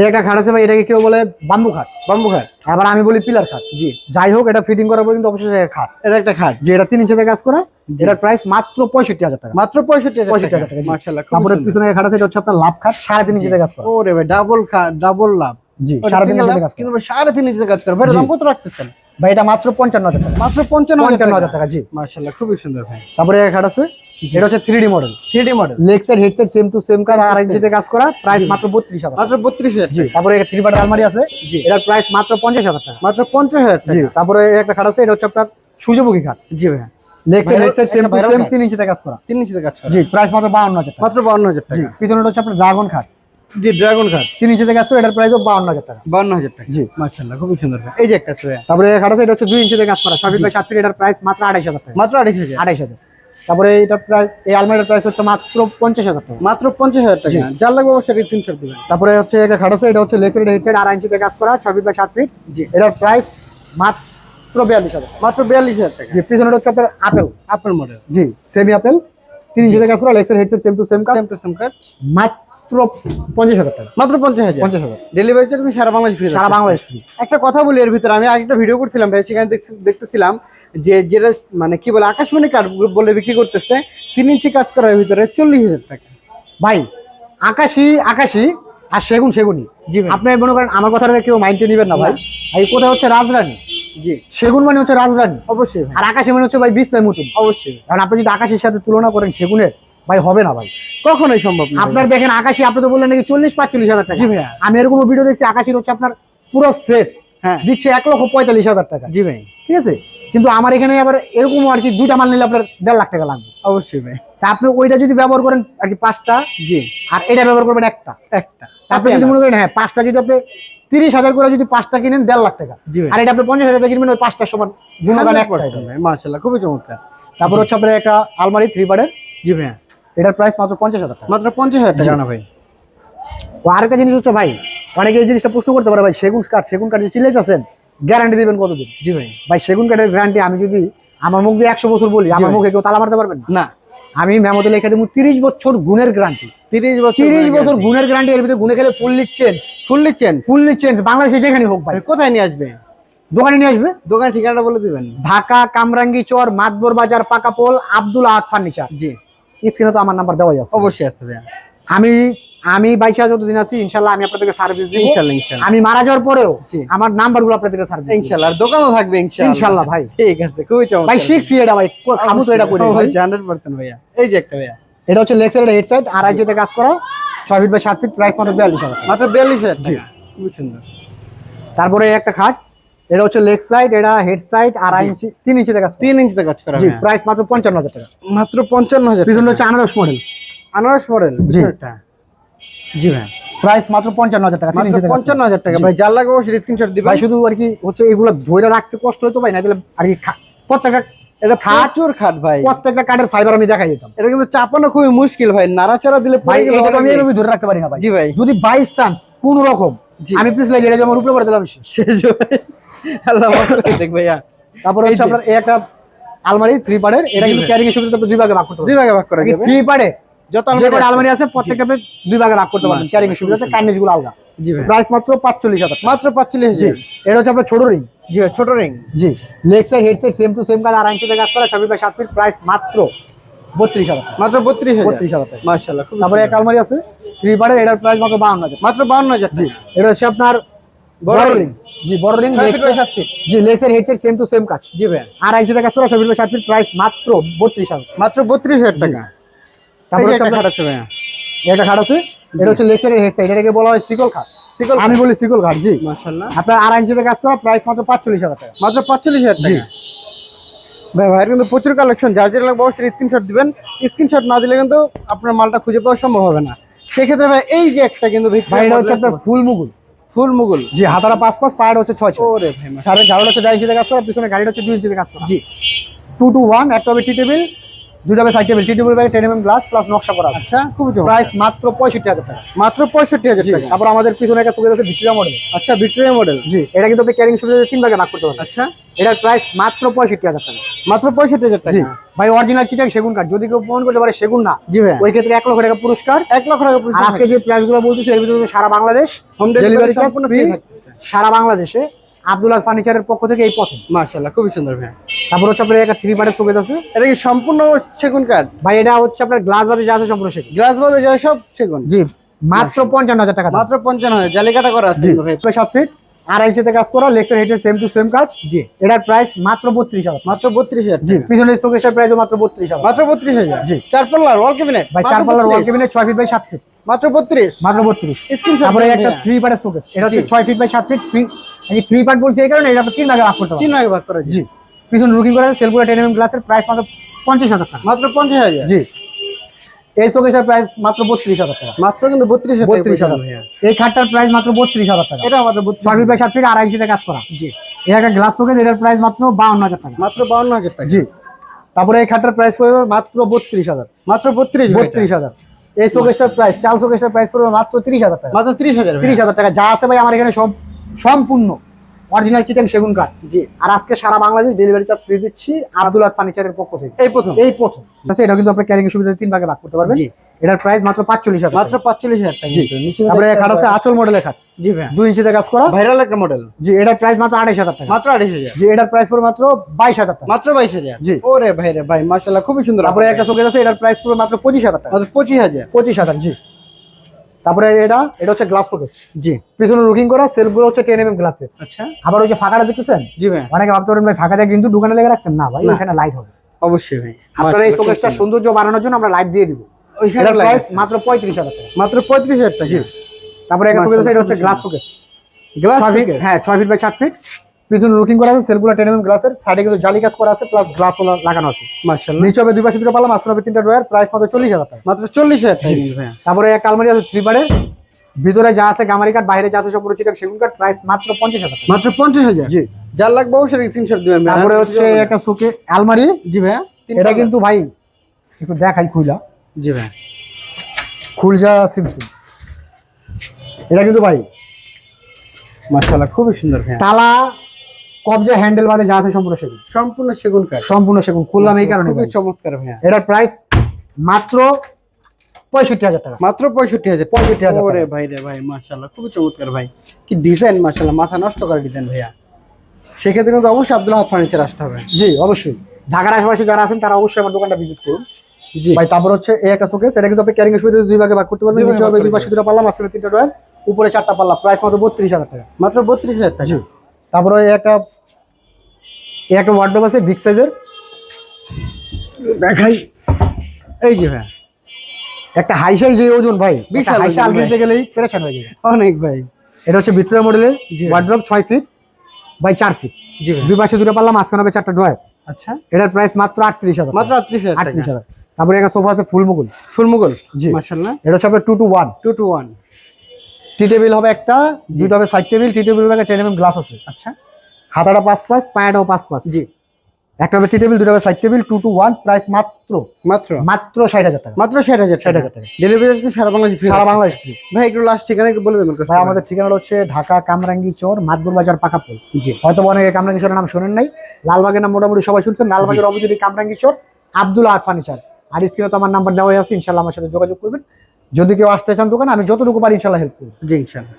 এই একটা খাট আছে ভাই এটাকে কেউ বলে বাম্বু খাট। বাম্বু খাট। আবার আমি বলি পিলার খাট। জি। যাই হোক এটা ফিটিং করার পর কিন্তু অবশ্যই খাট। এটা একটা খাট। যে এটা তিন ইঞ্চিতে কাজ করে এটার প্রাইস মাত্র পঁয়ষট্টি হাজার টাকা। মাত্র পঁয়ষট্টি হাজার 65,000 টাকা। মার্শাল্লাহ তারপরে পিছনে খাট আছে এটা হচ্ছে আপনার লাভ খাট সাড়ে তিন ইঞ্চিতে কাজ করা। ওরে ভাই ডাবল খাট ডাবল লাভ। জি সাড়ে তিন লাভ, কাজ কিন্তু সাড়ে তিন ইঞ্চিতে কাজ করে। ভাই। দাম কত রাখতেছেন? ভাই এটা মাত্র পঞ্চান্ন হাজার টাকা। মাত্র পঞ্চান্ন হাজার টাকা। জি। মার্শাল্লাহ খুবই সুন্দর ভাই। তারপরে খাট আছে এটা হচ্ছে three D model three D model leg side head same to same কাজ আর ইঞ্চিতে কাজ করা প্রাইস মাত্র বত্রিশ হাজার মাত্র বত্রিশ হাজার জি তারপরে থ্রি পার্টের আলমারি আছে জি। এটার প্রাইস মাত্র পঞ্চাশ হাজার টাকা। মাত্র পঞ্চাশ হাজার জি তারপরে একটা খাট আছে এটা হচ্ছে আপনার সূর্যমুখী খাট। জি ভাই leg side Viral- same to same তিন ইঞ্চিতে কাজ করা। তিন ইঞ্চিতে কাজ করে। জি প্রাইস মাত্র বাউন্ন হাজার মাত্র বাউন্ন হাজার জি হচ্ছে আপনার ড্রাগন খাট। জি ড্রাগন খাট। তিন ইঞ্চিতে কাজ করে এটার বাউন্ন হাজার টাকা। বাউন্ন হাজার টাকা। জি। মার্শাল্লাহ খুবই সুন্দর এই যে একটা তারপরে এই খাট আছে এটা হচ্ছে দুই ইঞ্চিতে কাজ করা। ছয় ফিট বাই সাত ফিট এটার প্রাইস মাত্র আড়াইশ হাজার টাকা। মাত্র আড়াইশ হাজার। আড়াইশ হাজার। তারপরে এটা প্রায় এই আলমারিটার প্রাইস হচ্ছে মাত্র পঞ্চাশ হাজার টাকা। মাত্র পঞ্চাশ হাজার টাকা। যার লাগবে অবশ্যই স্ক্রিনশট দিবেন। তারপরে হচ্ছে একটা খাট আছে এটা হচ্ছে লেগ সাইড হেড সাইড আড়াই ইঞ্চিতে কাজ করা ছয় ফিট বাই সাত ফিট জি। এটার প্রাইস মাত্র বিয়াল্লিশ হাজার। মাত্র বিয়াল্লিশ হাজার টাকা। জি পিছনে হচ্ছে আপনার আপেল। আপনার মডেল জি সেমি আপেল। তিন ইঞ্চিতে কাজ করা leg side head side same to same কাজ। সেম টু সেম কাজ। মাত্র পঞ্চাশ হাজার টাকা। মাত্র পঞ্চাশ হাজার। পঞ্চাশ হাজার। ডেলিভারি চার্জ সারা বাংলাদেশ ফ্রি সারা বাংলাদেশ ফ্রি একটা কথা বলি এর ভিতরে আমি আরেকটা ভিডিও করছিলাম ভাই সেখানে দেখতেছিলাম যে যেটা মানে কি বলে আকাশমণি কাঠ বলে বিক্রি করতেছে তিন ইঞ্চি কাজ করার ভিতরে চল্লিশ হাজার টাকা। ভাই আকাশি আকাশি আর সেগুন সেগুনি জি ভাই। আপনি মনে করেন আমার কথাটা কেউ মাইন্ডে নিবেন না ভাই। এই কোথায় হচ্ছে রাজরানী জি। সেগুন মানে হচ্ছে রাজরানী অবশ্যই আর আকাশি মানে হচ্ছে ভাই বিস্তায় মতন। অবশ্যই ভাই। কারণ আপনি যদি আকাশের সাথে তুলনা করেন সেগুনের ভাই হবে না ভাই। কখনোই সম্ভব না আপনার দেখেন আকাশি আপনি তো বললেন নাকি চল্লিশ পাঁচচল্লিশ হাজার টাকা। জি ভাই। আমি এরকম ভিডিও দেখছি আকাশির হচ্ছে আপনার পুরো সেট হ্যাঁ। দিচ্ছে এক লক্ষ পঁয়তাল্লিশ হাজার টাকা। জি ভাই। ঠিক আছে? কিন্তু আমার এখানে আবার এরকম আর কি দুইটা মাল নিলে আপনার দেড় লাখ টাকা লাগবে। অবশ্যই ভাই। তা আপনি ওইটা যদি ব্যবহার করেন আর কি পাঁচটা জি। আর এটা ব্যবহার করবেন একটা। একটা। আপনি যদি মনে করেন হ্যাঁ পাঁচটা যদি আপনি তিরিশ হাজার করে যদি পাঁচটা কিনেন দেড় লাখ টাকা। আর এটা আপনি পঞ্চাশ হাজার টাকা কিনবেন ওই পাঁচটার সমান গুণগান একটাই। মার্শাল্লাহ খুবই চমৎকার। তারপর হচ্ছে আপনার একটা আলমারি থ্রি পার্টের। জি ভাই এটার প্রাইস মাত্র পঞ্চাশ হাজার টাকা। মাত্র পঞ্চাশ হাজার টাকা। না ভাই? ও আরেকটা জিনিস হচ্ছে ভাই অনেকে এই জিনিসটা প্রশ্ন করতে পারে ভাই সেগুন কাঠ সেগুন কাঠ যে চিলাইতেছেন গ্যারান্টি দিবেন কতদিন? জি ভাই। ভাই সেগুন কাঠের গ্যারান্টি আমি যদি আমার মুখ দিয়ে একশো বছর বলি আমার। মুখে কেউ তালা মারতে পারবেন? না। আমি মেমোতে লেখা দেবো তিরিশ বছর গুণের গ্যারান্টি তিরিশ বছর তিরিশ বছর গুণের গ্যারান্টি এর ভিতরে গুণে খেলে fully change fully change fully change বাংলাদেশে যেখানে হোক ভাই। কোথায় নিয়ে আসবে? দোকানে নিয়ে আসবে? দোকানের ঠিকানাটা বলে দিবেন। ঢাকা কামরাঙ্গি চর মাতবর বাজার পাকাপোল আব্দুল আহাদ ফার্নিচার। জি। স্ক্রিনে তো আমার নাম্বার দেওয়াই আছে। অবশ্যই আছে ভাইয়া। আমি আমি বাইশে যতদিন আছি ইনশাল্লাহ আমি আপনাদেরকে সার্ভিস দিব ইনশাল্লাহ ইনশাল্লাহ। আমি মারা যাওয়ার পরেও আমার নাম্বারগুলো আপনাদেরকে সার্ভিস ইনশাল্লাহ আর দোকানও থাকবে ইনশাল্লাহ। ভাই। ঠিক আছে খুবই চমৎকার। ভাই শিখছি এটা ভাই খামু তো এটা করি ভাই। হান্ড্রেড পার্সেন্ট ভাইয়া। এই যে একটা ভাইয়া। এটা হচ্ছে সাইড হেড সাইড আড়াই ইঞ্চিতে কাজ করা ছয় ফিট বাই সাত ফিট প্রাইস মাত্র বিয়াল্লিশ হাজার টাকা। মাত্র বিয়াল্লিশ হাজার টাকা। খুবই সুন্দর। তারপরে এই একটা খাট এটা হচ্ছে লেগ সাইড এটা হেড সাইড আড়াই ইঞ্চি তিন ইঞ্চিতে কাজ। তিন ইঞ্চিতে কাজ করা জি প্রাইস মাত্র পঞ্চান্ন হাজার টাকা। মাত্র পঞ্চান্ন হাজার পিছনে হচ্ছে আনারস মডেল আনারস মডেল জি। জি ভাই। প্রাইস মাত্র পঞ্চান্ন হাজার টাকা। পঞ্চান্ন হাজার টাকা। ভাই যার লাগবে স্ক্রিনশট দিবেন। ভাই শুধু আর কি হচ্ছে এগুলো ধরে রাখতে কষ্ট হতো ভাই না দিলে আর কি প্রত্যেকটা এটা খাট প্রচুর খাট ভাই। প্রত্যেকটা কাঠের ফাইবার আমি দেখাই দিতাম। এটা কিন্তু চাপানো খুবই মুশকিল ভাই নাড়াচাড়া দিলে ভাই এটা আমি এইভাবে ধরে রাখতে পারি না ভাই। জি ভাই। যদি বাই চান্স কোন রকম। আমি পিছলে যেটা যেমন উপরে পড়ে দিলাম শেষ। আল্লাহ দেখ ভাইয়া। তারপরে হচ্ছে আপনার একটা আলমারি থ্রি পার্টের এটা কিন্তু। ক্যারিং এর সুবিধা আপনি দুই ভাগে ভাগ করতে দুই ভাগে ভাগ করা যাবে। থ্রি পার্টে যত আলমারি আছে। আলমারি আছে প্রত্যেকটা দুই ভাগে ভাগ করতে পারবেন। ক্যারিং সুবিধা। আছে কার্নিশগুলো আলাদা জি প্রাইস মাত্র পাঁচচল্লিশ হাজার টাকা। মাত্র পাঁচচল্লিশ জি। এটা হচ্ছে আপনার ছোট রিং জি ছোট ring G. Leg side head side same to same কাজ আড়াই ইঞ্চিতে কাজ করা ছবি বাই সাত ফিট প্রাইস মাত্র বত্রিশ হাজার মাত্র বত্রিশ বত্রিশ হাজার টাকা। তারপরে এক আলমারি আছে থ্রি পার্টের এটার প্রাইস মাত্র বাউন্ন হাজার মাত্র বাউন্ন হাজার জি। এটা হচ্ছে আপনার বড় রিং জি বড় রিং জি সেম টু সেম কাজ। জি ভাই। করা ছবি সাত ফিট প্রাইস মাত্র বত্রিশ হাজার মাত্র বত্রিশ হাজার টাকা। তারপরে হচ্ছে খাট আছে ভাইয়া। একটা খাট আছে এটা হচ্ছে সাইড হেড সাইড এটাকে বলা হয় সিকল খাট। সিকল আমি বলি সিকল খাট জি। মাশাআল্লাহ। আপনার আড়াই ইঞ্চিতে কাজ করা প্রাইস মাত্র পাঁচচল্লিশ হাজার টাকা। মাত্র পাঁচচল্লিশ হাজার জি। টাকা। ভাই ভাইয়ের কিন্তু প্রচুর কালেকশন যার যেটা লাগবে অবশ্যই স্ক্রিনশট দিবেন। স্ক্রিনশট না দিলে কিন্তু আপনার মালটা খুঁজে পাওয়া সম্ভব হবে না। সেক্ষেত্রে ভাই এই যে একটা কিন্তু ভাই এটা হচ্ছে আপনার ফুল মুগুল। ফুল মুগুল। জি হাতারা পাঁচ পাঁচ পায়ের হচ্ছে ছয় ওরে ভাই। সাড়ে ঝাড়ুটা হচ্ছে দেড় ইঞ্চিতে কাজ করা পিছনে গাড়িটা হচ্ছে দুই ইঞ্চিতে কাজ করা জি। টু টু ওয়ান একটা হবে টি টেবিল দুইটা টি টেবিল ব্যাগে টেন এম গ্লাস প্লাস নকশা করা আছে। আচ্ছা চমৎকার। প্রাইস মাত্র পঁয়ষট্টি হাজার টাকা। মাত্র পঁয়ষট্টি হাজার টাকা। তারপর আমাদের পিছনে একটা সুবিধা আছে ভিক্টোরিয়া মডেল আচ্ছা ভিক্টোরিয়া মডেল জি এটা কিন্তু আপনি ক্যারিং সুবিধা তিন ভাগে ভাগ করতে পারবেন। আচ্ছা। এটার প্রাইস মাত্র পঁয়ষট্টি হাজার টাকা। মাত্র পঁয়ষট্টি হাজার জি টাকা ভাই অরিজিনাল চিটাং সেগুন কাঠ। যদি কেউ প্রমাণ করতে পারে সেগুন না। জি ভাই ওই ক্ষেত্রে এক লক্ষ টাকা পুরস্কার। এক লক্ষ টাকা আর আজকে যে প্রাইসগুলো বলতেছি এর ভিতরে সারা বাংলাদেশ হোম ডেলিভারি সম্পূর্ণ ফ্রি সারা বাংলাদেশে। আব্দুল্লাহ ফার্নিচারের পক্ষ থেকে এই প্রথম মাশাআল্লাহ খুবই সুন্দর ভাই। তারপর হচ্ছে আপনার একটা থ্রি পার্টের শোকেস আছে। এটা কি সম্পূর্ণ সেগুন কাঠ? ভাই এটা হচ্ছে আপনার গ্লাস বাদে যা আছে সম্পূর্ণ সেগুন। গ্লাস বাদে যায় সব সেগুন? জি মাত্র পঞ্চান্ন হাজার টাকা মাত্র পঞ্চান্ন হাজার জালিকাটা করা আছে ভাই। সাত ফিট আড়াইশোতে কাজ করা লেক্সের হেডের সেম টু সেম কাজ। জি। এটার প্রাইস মাত্র বত্রিশ হাজার। মাত্র বত্রিশ হাজার জি পিছনের শোকেসটার প্রাইস মাত্র বত্রিশ হাজার। মাত্র বত্রিশ হাজার? জি। চার পাল্লার ওয়াল ক্যাবিনেট ভাই চার পাল্লার ওয়াল ছয় ফিট বাই সাত ফিট মাত্র বত্রিশ? মাত্র বত্রিশ। তারপরে একটা থ্রি পার্টের শোকেস এটা হচ্ছে ছয় ফিট বাই সাত ফিট এই থ্রি পার্ট বলছে এই কারণে এটা তিন ভাগে ভাগ করতে তিন ভাগে ভাগ করা জি। পিছনে লুকিং করা আছে সেলফুলা টেন এম গ্লাসের প্রাইস মাত্র পঞ্চাশ হাজার টাকা। মাত্র পঞ্চাশ হাজার। জি। এই শোকেসের প্রাইস মাত্র বত্রিশ হাজার টাকা। মাত্র কিন্তু বত্রিশ বত্রিশ হাজার। এই খাটটার প্রাইস মাত্র বত্রিশ হাজার টাকা। এটা বত্রিশ ছয় ফিট বাই সাত ফিট আড়াইশোতে কাজ করা। জি। এই একটা গ্লাস শোকেস এটার প্রাইস মাত্র বাউন্ন হাজার টাকা। মাত্র বাউন্ন হাজার টাকা। জি। তারপরে এই খাটটার প্রাইস পড়বে মাত্র বত্রিশ হাজার। মাত্র বত্রিশ বত্রিশ হাজার। এই শোকেসটার প্রাইস চাল শোকেসটার প্রাইস পড়বে মাত্র তিরিশ হাজার টাকা। মাত্র ত্রিশ হাজার তিরিশ হাজার টাকা। যা আছে ভাই আমার এখানে সব সম্পূর্ণ অরিজিনাল চিকেন সেগুন কাঠ। জি। আর আজকে সারা বাংলাদেশ ডেলিভারি চার্জ ফ্রি দিচ্ছি আব্দুল্লাহ ফার্নিচারের পক্ষ থেকে। এই প্রথম। এই প্রথম। আচ্ছা এটা কিন্তু আপনার ক্যারিং সুবিধা তিন ভাগে ভাগ করতে পারবেন। জি। এটার প্রাইস মাত্র পাঁচচল্লিশ হাজার মাত্র পাঁচচল্লিশ হাজার টাকা। জি। নিচে তারপরে খাট আছে আচল মডেলের খাট। জি ভাই দুই ইঞ্চিতে কাজ করা। ভাইরাল একটা মডেল জি এটার প্রাইস মাত্র আড়াইশ হাজার টাকা। মাত্র আড়াইশ হাজার। জি এটার প্রাইস পড়বে মাত্র বাইশ হাজার টাকা। মাত্র বাইশ হাজার। জি। ওরে ভাই রে ভাই মাশাল্লাহ খুবই সুন্দর তারপরে একটা শোকেস আছে এটার প্রাইস পড়বে মাত্র পঁচিশ হাজার টাকা। মাত্র পঁচিশ হাজার। পঁচিশ হাজার জি। তারপরে এটা এটা হচ্ছে গ্লাস শোকেস জি। পিছনে লুকিং করা সেলফগুলো হচ্ছে টেন এম গ্লাসের আচ্ছা। আবার ওই যে ফাঁকাটা দেখতেছেন? জি ভাই। অনেকে ভাবতে পারেন ভাই ফাঁকাটা কিন্তু দোকানে লেগে রাখছেন? না ভাই এখানে লাইট হবে। অবশ্যই ভাই। আপনার এই শোকেসটা সৌন্দর্য বাড়ানোর জন্য আমরা লাইট দিয়ে দিব। এটার প্রাইস মাত্র পঁয়ত্রিশ হাজার টাকা। মাত্র পঁয়ত্রিশ হাজার টাকা। তারপরে এটা হচ্ছে গ্লাস শোকেস গ্লাস হ্যাঁ ছয় ফিট বাই সাত ফিট পিছনে লুকিং করা আছে সেলগুলো টেন এম গ্লাসের সাইডে কিন্তু জালি কাজ করা আছে প্লাস গ্লাস লাগানো আছে। মাশাআল্লাহ। নিচে হবে দুই পাশে দুটো পাল্লা মাঝখানে হবে তিনটা ড্রয়ার প্রাইস মাত্র চল্লিশ হাজার টাকা। মাত্র চল্লিশ হাজার টাকা তারপরে একটা আলমারি আছে থ্রি বারের ভিতরে যা আছে গামারি কাঠ বাইরে যা আছে সব সেগুন কাঠ প্রাইস মাত্র পঞ্চাশ হাজার মাত্র পঞ্চাশ হাজার? জি। যার লাগবে অবশ্যই স্ক্রিনশট দিবেন তারপরে হচ্ছে একটা শোকে আলমারি। জি ভাই এটা কিন্তু ভাই একটু দেখাই খুইলা। জি ভাই খুলজা সিমসিম এটা কিন্তু ভাই। মাশাআল্লাহ খুবই সুন্দর ভাই তালা কবজা হ্যান্ডেল বাদে যা আছে সম্পূর্ণ সেগুন। সম্পূর্ণ সেগুন কাঠ। সম্পূর্ণ সেগুন খুললাম এই কারণে খুবই চমৎকার ভাইয়া। এটার প্রাইস মাত্র পঁয়ষট্টি হাজার টাকা। মাত্র পঁয়ষট্টি হাজার পঁয়ষট্টি হাজার ওরে ভাই রে ভাই মাশাআল্লাহ খুবই চমৎকার ভাই। কি ডিজাইন মাশাআল্লাহ মাথা নষ্ট করা ডিজাইন ভাইয়া। সেক্ষেত্রে কিন্তু অবশ্যই আব্দুল্লাহ ফার্নিচার আসতে হবে। জি অবশ্যই। ঢাকার আশেপাশে যারা আছেন তারা অবশ্যই আমার দোকানটা ভিজিট করুন। জি। ভাই তারপর হচ্ছে এই একটা শোকেস এটা কিন্তু আপনি ক্যারিং এর সুবিধা দুই ভাগে ভাগ করতে পারবেন। নিচে হবে দুই পাশে দুটো পাল্লা মাঝখানে তিনটা ড্রয়ার উপরে চারটা পাল্লা প্রাইস মাত্র বত্রিশ হাজার টাকা। মাত্র বত্রিশ হাজার টাকা। জি। তারপরে এই একটা এই একটা ওয়ার্ডরোব আছে বিগ সাইজের দেখাই। এই যে ভাই। একটা হাই সাইজ এই ওজন ভাই। বিশাল হাই সাইজ। কিনতে গেলেই পেরেছান হয়ে যাবে। অনেক ভাই। এটা হচ্ছে ভিক্টোরিয়া মডেলের। ওয়ার্ডরোব ছয় ফিট বাই চার ফিট জি দুই পাশে দুটো পাল্লা মাঝখানে হবে চারটা ড্রয়ার আচ্ছা। এটার প্রাইস মাত্র আটত্রিশ হাজার মাত্র আটত্রিশ হাজার আটত্রিশ হাজার। তারপরে একটা সোফা আছে ফুল মুকুল। ফুলমুগল জি। মাশাআল্লাহ। এটা হচ্ছে আপনার two two one two two one T table হবে একটা দুইটা হবে সাইড টেবিল টি টেবিল হবে টেন এম গ্লাস আছে। আচ্ছা। হাতাটা পাঁচ পাঁচ পায়াটাও পাঁচ পাঁচ। জি। একটা হবে টি টেবিল দুটো হবে side table two two one price মাত্র। মাত্র? মাত্র ষাট হাজার টাকা। মাত্র ষাট হাজার ষাট হাজার টাকা। ডেলিভারি কি সারা বাংলাদেশ সারা বাংলাদেশ free। ভাই একটু লাস্ট ঠিকানা একটু বলে দেবেন ভাই আমাদের ঠিকানা হচ্ছে ঢাকা কামরাঙ্গি চর মাতবুর বাজার পাকাপুল জি। হয়তো অনেকে কামরাঙ্গি চরের নাম শোনেন নাই। লালবাগের নাম মোটামুটি সবাই শুনছেন। লালবাগের অপোজিটে কামরাঙ্গি চর আব্দুল আহ ফার্নিচার আর স্ক্রিনে তো আমার নাম্বার দেওয়া আছে ইনশাল্লাহ আমার সাথে যোগাযোগ করবেন। যদি কেউ আসতে চান দোকানে আমি যতটুকু পারি ইনশাল্লাহ হেল্প করব। জি ইনশাআল্লাহ।